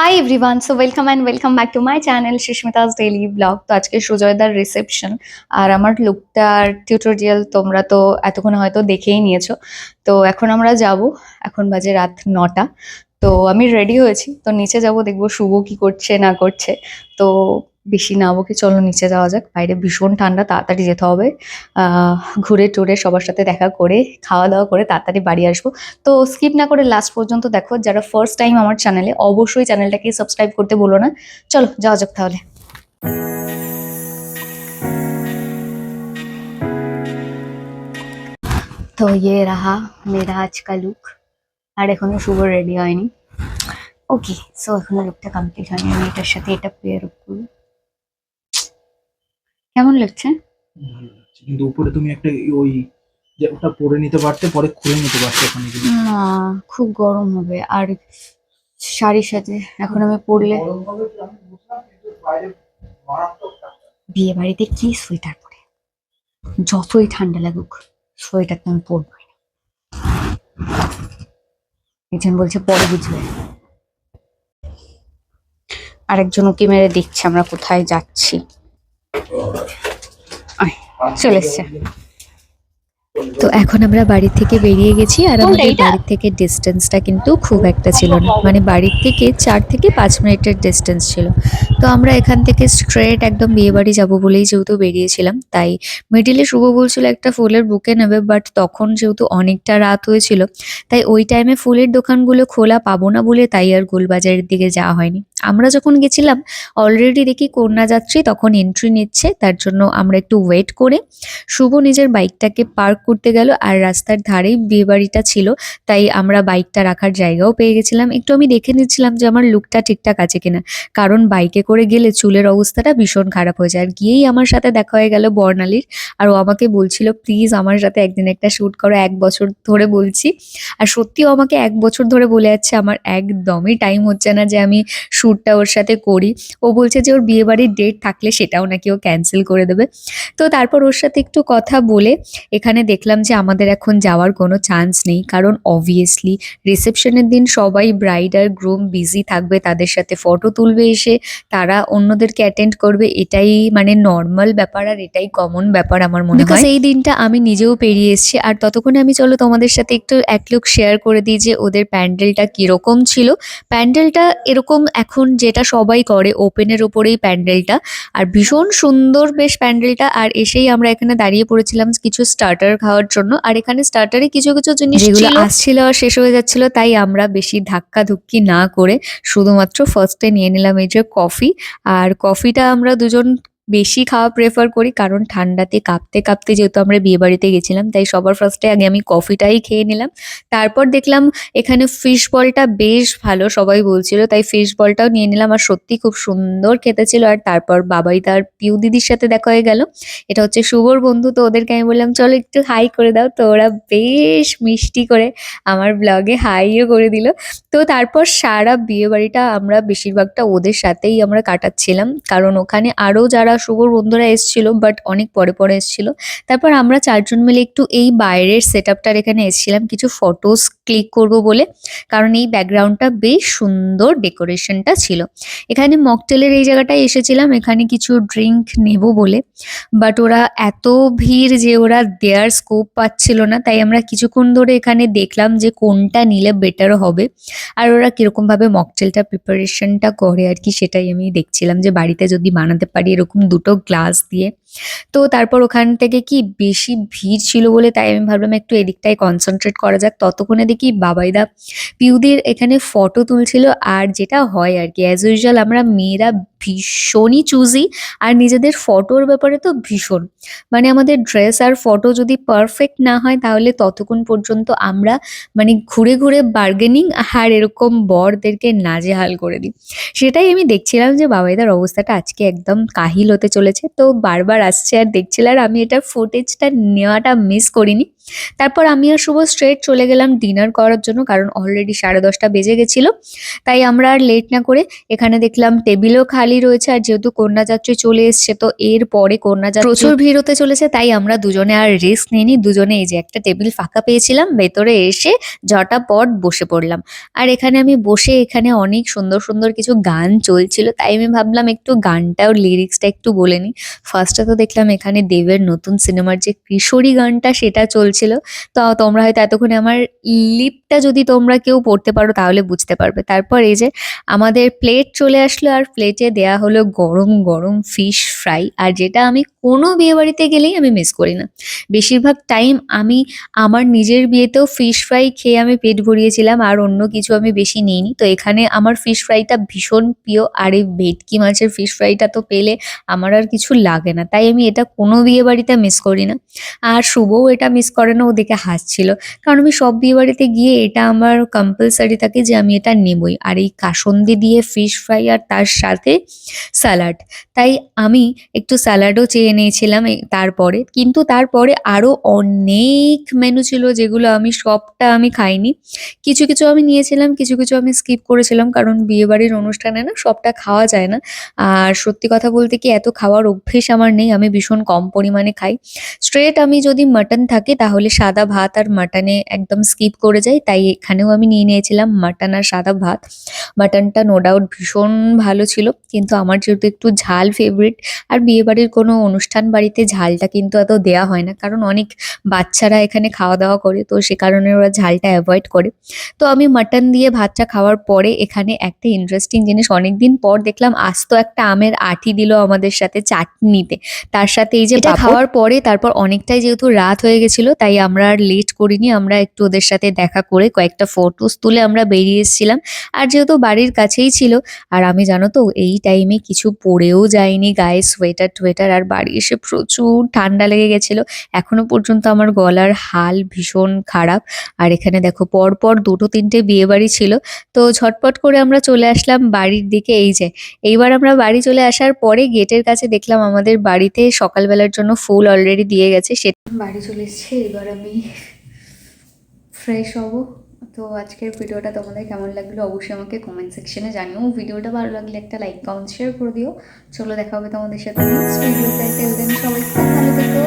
Hi everyone so welcome and welcome back to my channel Sushmita's daily blog তো আজকে সুজয়দার reception আর আমার লুকটার tutorial তোমরা তো এতক্ষণ হয়তো দেখেই নিয়েছো। তো এখন আমরা যাব। এখন বাজে রাত নটা। তো আমি রেডি হয়েছি। তো নিচে যাব, দেখব শুভ কি করছে, না করছে। তো বেশি না বকে চলো নিচে যাওয়া যাক। বাইরে ভীষণ ঠান্ডা, তাড়াতাড়ি যেতে হবে। ঘুরে টুরে সবার সাথে দেখা করে খাওয়া দাওয়া করে তাড়াতাড়ি বাড়ি আসব। তো স্কিপ না করে লাস্ট পর্যন্ত দেখো, যারা ফার্স্ট টাইম আমার চ্যানেলে অবশ্যই চ্যানেলটাকে সাবস্ক্রাইব করতে বলো না। চলো, যাওয়া যাক তাহলে। তো ইয়ে রাহা মেরা আজকা লুক আর এখনও শুভ রেডি হয়নি। ওকে সো এখনও লুকটা কমপ্লিট হয়নি, আমি এটার সাথে এটা পেয়ার করব। কেমন লাগছে ভালো লাগছে। কিন্তু উপরে তুমি একটা ওই যে ওটা পরে নিতে পারতে পরে খুলে নিতে পারতে ওখানে গিয়ে। না খুব গরম হবে আর শাড়ির সাথে এখন আমি পরলে। বিয়ে বাড়িতে কি সোয়েটার পরে যতই ঠান্ডা লাগুক সোয়েটার তো আমি পরবই না একজন বলছে পরে বুঝবে আরেকজন উকি মেরে দেখছে আমরা কোথায় যাচ্ছি চলে এসছে। তো এখন আমরা বাড়ি থেকে বেরিয়ে গেছি আর আমাদের? বাড়ির থেকে ডিস্টেন্সটা কিন্তু খুব একটা ছিল না মানে বাড়ির থেকে চার থেকে পাঁচ মিনিটের ডিস্টেন্স ছিল তো আমরা এখান থেকে স্ট্রেট একদম বিয়ে বাড়ি যাব বলেই যেহেতু বেরিয়েছিলাম তাই মিডিলে শুভ বলছিল একটা ফুলের বুকে নেবে বাট তখন যেহেতু অনেকটা রাত হয়েছিল তাই ওই টাইমে ফুলের দোকানগুলো খোলা পাবো না বলে তাই আর গোলবাজারের দিকে যাওয়া হয়নি আমরা যখন গেছিলাম অলরেডি দেখি কন্যা যাত্রী তখন এন্ট্রি নিচ্ছে, তার জন্য আমরা একটু ওয়েট করে। শুভ নিজের বাইকটাকে পার্ক করতে গেল আর রাস্তার ধারেই বিয়ে বাড়িটা ছিল, তাই আমরা বাইকটা রাখার জায়গাও পেয়ে গেছিলাম। একটু আমি দেখে নিচ্ছিলাম যে আমার লুকটা ঠিকঠাক আছে কিনা, কারণ বাইকে করে গেলে চুলের অবস্থাটা ভীষণ খারাপ হয়ে যায়। আর গিয়েই আমার সাথে দেখা হয়ে গেল বর্ণালীর, আর ও আমাকে বলছিল প্লিজ আমার সাথে একদিন একটা শ্যুট করো, এক বছর ধরে বলছি। আর সত্যিও আমাকে এক বছর ধরে বলে যাচ্ছে, আমার একদমই টাইম হচ্ছে না যে আমি শ্যুটটা ওর সাথে করি। ও বলছে যে ওর বিয়ে বাড়ির ডেট থাকলে সেটাও নাকি ও ক্যান্সেল করে দেবে। তো তারপর ওর সাথে একটু কথা বলে এখানে দেখলাম যে আমাদের এখন যাওয়ার কোনো চান্স নেই। কারণ অবভিয়াসলি রিসেপশনের দিন সবাই ব্রাইড আর গ্রুম বিজি থাকবে তাদের সাথে ফটো তুলবে এসে তারা অন্যদেরকে অ্যাটেন্ড করবে এটাই মানে নর্মাল ব্যাপার আর এটাই কমন ব্যাপার আমার মনে হয়। এই দিনটা আমি নিজেও পেরিয়ে এসেছি। আর ততক্ষণে আমি চলো তোমাদের সাথে একটু এক লুক শেয়ার করে দিই যে ওদের প্যান্ডেলটা কীরকম ছিল। প্যান্ডেলটা এরকম এখন যেটা সবাই করে ওপেনের ওপরেই প্যান্ডেলটা। আর ভীষণ সুন্দর বেশ প্যান্ডেলটা। আর এসেই আমরা এখানে দাঁড়িয়ে পড়েছিলাম কিছু স্টার্টার খাওয়ার জন্য। আর এখানে স্টার্টারে কিছু কিছু জিনিস যেগুলো আসছিল আর শেষ হয়ে যাচ্ছিল তাই আমরা বেশি ধাক্কা ধুক্কি না করে শুধুমাত্র ফার্স্টে নিয়ে নিলাম এই যে কফি আর কফিটা আমরা দুজন বেশি খাওয়া প্রেফার করি, কারণ ঠান্ডাতে কাঁপতে কাঁপতে যেহেতু আমরা বিয়ে বাড়িতে গেছিলাম, তাই সবার ফার্স্টে আগে আমি কফিটাই খেয়ে নিলাম। তারপর দেখলাম এখানে ফিশ বলটা বেশ ভালো, সবাই বলছিল, তাই ফিশ বলটাও নিয়ে নিলাম। আর সত্যি খুব সুন্দর খেতে ছিল। আর তারপর বাবাই তার পিউ দিদির সাথে দেখা হয়ে গেল। এটা হচ্ছে শুভর বন্ধু, তো ওদেরকে আমি বললাম, চলো একটু হাই করে দাও। তো ওরা বেশ মিষ্টি করে আমার ব্লগে হাইও করে দিল। তো তারপর সারা বিয়ে বাড়িটা আমরা বেশিরভাগটা ওদের সাথেই আমরা কাটাচ্ছিলাম। কারণ ওখানে আরও যারা শুভর বন্ধুরা এসেছিল বাট অনেক পরে পরে এসেছিল। তারপর আমরা চারজন মিলে একটু এই বাইরের সেট আপটার এখানে এসেছিলাম। কিছু ফটোস ক্লিক করব বলে, কারণ এই ব্যাকগ্রাউন্ডটা বেশ সুন্দর ডেকোরেশনটা ছিল। এখানে মকটেলের এই জায়গাটায় এসেছিলাম, এখানে কিছু ড্রিঙ্ক নেব বলে বাট ওরা এত ভিড় যে ওরা দেয়ার স্কোপ পাচ্ছিল না, তাই আমরা কিছুক্ষণ ধরে এখানে দেখলাম যে কোনটা নিলে বেটার হবে, আর ওরা কীরকম ভাবে মকটেলটা প্রিপারেশনটা করে আর কি সেটাই আমি দেখছিলাম যে বাড়িতে যদি বানাতে পারি এরকম দুটো গ্লাস দিয়ে তো তারপর ওখান থেকে কি বেশি ভিড় ছিল বলে তাই আমি ভাবলাম একটু এদিকটায় কনসেন্ট্রেট করা যাক। ততক্ষণে দেখি বাবাইদা পিউদের এখানে ফটো তুলছিল আর যেটা হয় আর কি অ্যাজ ইউজুয়াল আমরা মেয়েরা ভীষণই চুজি আর নিজেদের ফটোর ব্যাপারে তো ভীষণ। মানে আমাদের ড্রেস আর ফটো যদি পারফেক্ট না হয় তাহলে ততক্ষণ পর্যন্ত আমরা মানে ঘুরে ঘুরে বার্গেনিং আর এরকম বরদেরকে নাজেহাল করে দিই। সেটাই আমি দেখছিলাম যে বাবাইদার অবস্থাটা আজকে একদম কাহিল হতে চলেছে। তো বারবার আসছে আর দেখছিল আর আমি এটা ফুটেজটা নেওয়াটা মিস করিনি। তারপর আমি আর শুভ স্ট্রেট চলে গেলাম ডিনার করার জন্য, কারণ অলরেডি সাড়ে দশটা বেজে গেছিল। তাই আমরা আর লেট না করে এখানে দেখলাম টেবিলও খালি রয়েছে, আর যেহেতু কন্যাযাত্রী চলে এসছে, তো এর পরে কন্যাযাত্রী প্রচুর ভিড় হতে চলেছে, তাই আমরা দুজনে আর রিস্ক নিইনি। দুজনে এই যে একটা টেবিল ফাঁকা পেয়েছিলাম, ভেতরে এসে ঝটাপট বসে পড়লাম। আর এখানে আমি বসে এখানে অনেক সুন্দর সুন্দর কিছু গান চলছিল, তাই আমি ভাবলাম একটু গানটা ওর লিরিক্সটা একটু বলে নিই। ফার্স্টে তো দেখলাম এখানে দেবের নতুন সিনেমার যে কিশোরী গানটা, সেটা চলছিল তো তোমরা হয়তো এতক্ষণে আমার লিপটা যদি তোমরা কেউ পড়তে পারো তাহলে বুঝতে পারবে। তারপর এই যে আমাদের প্লেট চলে আসলো আর প্লেটে দেয়া হলো গরম গরম ফিশ ফ্রাই আর যেটা আমি কোনো বিয়ে বাড়িতে গেলেই আমি মিস করি না। বেশিরভাগ টাইম আমি আমার নিজের বিয়েতেও ফিশ ফ্রাই খেয়ে আমি পেট ভরিয়েছিলাম আর অন্য কিছু আমি বেশি নিইনি। তো এখানে আমার ফিশ ফ্রাইটা ভীষণ প্রিয় আর এই ভেটকি মাছের ফিশ ফ্রাইটা তো পেলে আমার আর কিছু লাগে না। তাই আমি এটা কোনো বিয়ে বাড়িতে মিস করি না। আর শুভও এটা মিস করে না ওদিকে হাসছিল কারণ আমি সব বিয়ে বাড়িতে গিয়ে এটা আমার কম্পালসারি থাকে যে আমি এটা নেবই। আর এই কাসন্দি দিয়ে ফিশ ফ্রাই আর তার সাথে স্যালাড তাই আমি একটু স্যালাডও চেয়ে নিয়েছিলাম তারপরে। কিন্তু তারপরে আরও অনেক মেনু ছিল যেগুলো আমি সবটা আমি খাইনি। কিছু কিছু আমি নিয়েছিলাম, কিছু কিছু আমি স্কিপ করেছিলাম। কারণ বিয়েবাড়ির অনুষ্ঠানে না সবটা খাওয়া যায় না। আর সত্যি কথা বলতে কি এত খাওয়ার অভ্যেস আমার নেই। আমি ভীষণ কম পরিমাণে খাই। স্ট্রেট আমি যদি মাটন থাকে তাহলে সাদা ভাত আর মাটনে একদম স্কিপ করে যাই। তাই এখানেও আমি নিয়ে নিয়েছিলাম মাটন আর সাদা ভাত। মাটনটা নো ডাউট ভীষণ ভালো ছিল কিন্তু আমার যেহেতু একটু ঝাল ফেভারিট আর বিয়েবাড়ির কোনো অনুষ্ঠান বাড়িতে ঝালটা কিন্তু এত দেয়া হয় না কারণ অনেক বাচ্চারা এখানে খাওয়া দাওয়া করে তো সে কারণে ওরা ঝালটা অ্যাভয়েড করে। তো আমি মাটন দিয়ে ভাতটা খাওয়ার পরে এখানে একটা ইন্টারেস্টিং জিনিস অনেকদিন পর দেখলাম আস্ত একটা আমের আঠি দিল আমাদের সাথে চাটনিতে। তার সাথে এই যে খাওয়ার পরে? তারপর অনেকটাই যেহেতু রাত হয়ে গেছিল তাই আমরা আর লেট করিনি, আমরা একটু ওদের সাথে দেখা করে কয়েকটা ফটোস তুলে আমরা বেরিয়ে এসেছিলাম আর যেহেতু বাড়ির কাছেই ছিল, আর আমি জানো তো, এই টাইমে কিছু পরেও যাইনি গায়ে সোয়েটার টোয়েটার, আর বাড়ি এসে প্রচুর ঠান্ডা লেগে গেছিল। এখনও পর্যন্ত আমার গলার হাল ভীষণ খারাপ। আর এখানে দেখো, পরপর দুটো তিনটে বিয়ে বাড়ি ছিল। তো ঝটপট করে আমরা চলে আসলাম বাড়ির দিকে, এই যে, এইবার আমরা বাড়ি চলে আসার পরে গেটের কাছে দেখলাম আমাদের বাড়িতে সকালবেলার জন্য ফুল অলরেডি দিয়ে গেছে, সে বাড়ি চলে এসেছি, এবার আমি ফ্রেশ হব। তো আজকের ভিডিওটা তোমাদের কেমন লাগল অবশ্যই আমাকে কমেন্ট সেকশনে জানিও। ভিডিওটা ভালো লাগলে একটা লাইক কমেন্ট শেয়ার করে দিও। চলো দেখা হবে তোমাদের সাথে নেক্সট ভিডিওতে সবাই ভালো থেকো।